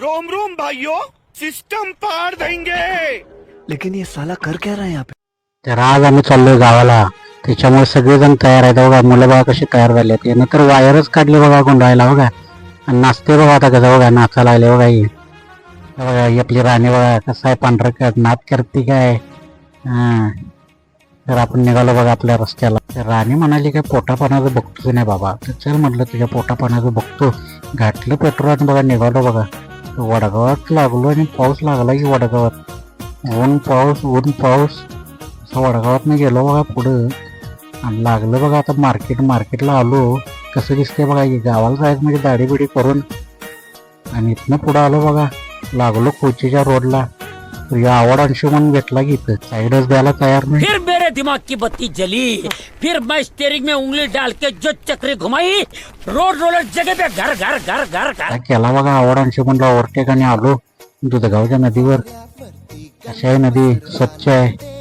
Rome Rome भाइयों system पार देंगे। लेकिन ये साला कर क्या रहा है यहाँ पे? तर आज आम्ही चाललोय गावाला. त्याच्यामुळे सगळेजण तयार आहेत बघा. मुलं बघा कशी तयार झाली आहेत. यानं तर वायरच काढली बघा गुंडाळायला बघा. आणि नाचते बघा आता कसं बघा. नाचायला आले बघा ही. बघा ही आपली राणी बघा. कसं आहे पांढरं कर नाच करते काय? हा. तर आपण निघालो बघा आपल्या रस्त्याला. तर राणी म्हणाली काय पोटापाण्याचं बघतोच नाही बाबा. तर चल म्हटलं तुझ्या पोटापाण्याचं बघतो. घातलं पेट्रोल आणि बघा निघालो बघा. वडगावात लागलो आणि पाऊस लागला की वडगावात. ऊन पाऊस ऊन पाऊस. असं वडगावात गेलो बघा पुढं. आणि लागलं बघा आता मार्केट मार्केटला आलो. कसं दिसतंय बघा गावाला जायचं म्हणजे दाढी बिडी करून. आणि इथनं पुढं आलो बघा. लागलो कोचीच्या रोडला तर या आवड अंशू म्हणून भेटला की इथं. साईडच द्यायला तयार नाही. फिर मेरे दिमाग की बत्ती जली। फिर मैं स्टेरिंग में उंगली डाल के जो चक्री घुमाई। रोड रोलर जगह पे घर घर घर घर घर। काय केला बघा आवड अंशू म्हणला ओव्हरटेक आणि आलो. दुधगावच्या नदीवर. कशी आहे नदी स्वच्छ आहे.